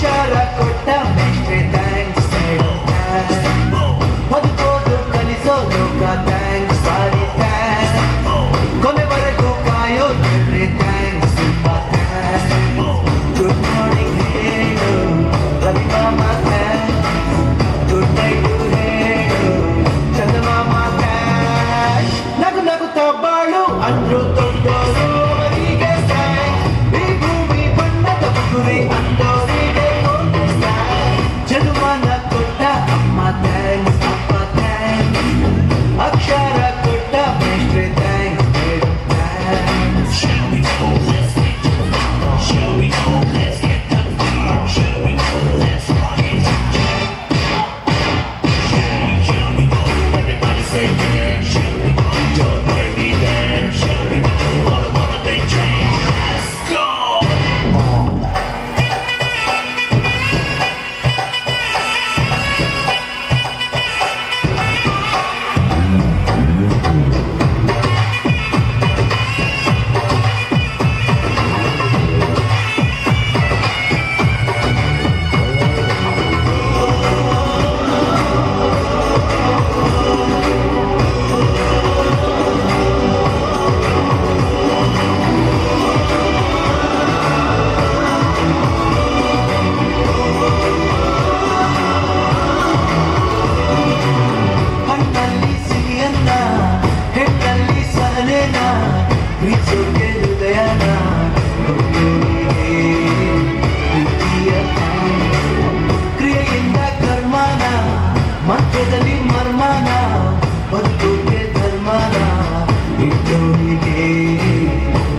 Shut up. ಕ್ರಿಯೆಯಿಂದ ಕರ್ಮನ ಮಧ್ಯದಲ್ಲಿ ಮರ್ಮನ ಬದುಕಿಗೆ ಧರ್ಮನ ಇಟ್ಟೋರಿಗೆ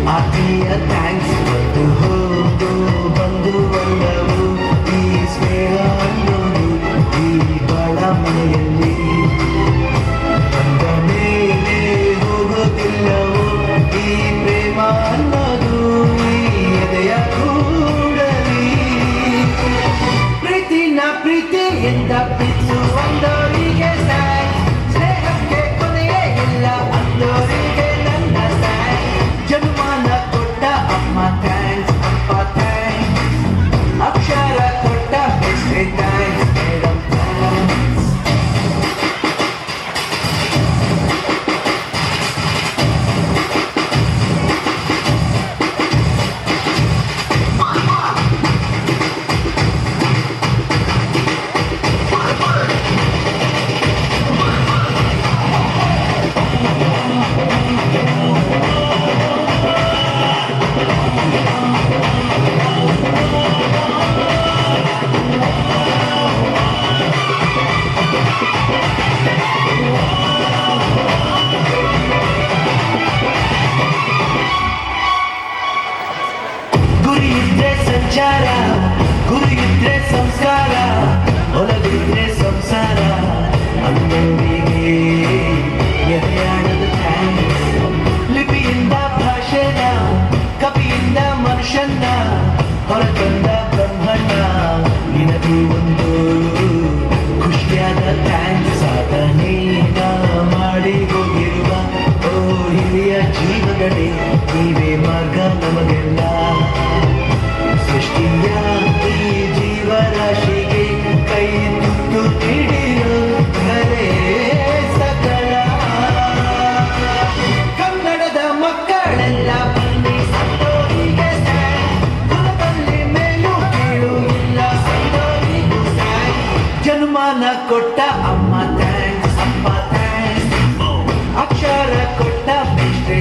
ಆತ್ಮೀಯ ಗುರಿಯಿದ್ರೆ ಸಂಚಾರ ಗುರಿಯಿದ್ರೆ ಸಂಸ್ಕಾರ, ಒಲವಿದ್ರೆ ಸಂಸಾರ. ಅಂಗರಿಗೆ ಥ್ಯಾಂಕ್ಸ್ ಲಿಪಿಯಿಂದ ಭಾಷೆನ ಕವಿಯಿಂದ ಮನುಷ್ಯನ ಹೊರತಂದ ಬ್ರಹ್ಮಣ್ಣ. ನಿನಗೂ ಒಂದು ಖುಷಿಯಾದ ಥ್ಯಾಂಕ್ಸ್ ಸಾಧನೆ ಮಾಡಿ ಹೋಗಿರುವ ಓ ಹಿರಿಯ ಜೀವಗಳೇ మన కొట్ట అమ్మ థ్యాంక్స్ అమ్మ థ్యాంక్స్ అక్షర కొట్ట మిస్ట్రీ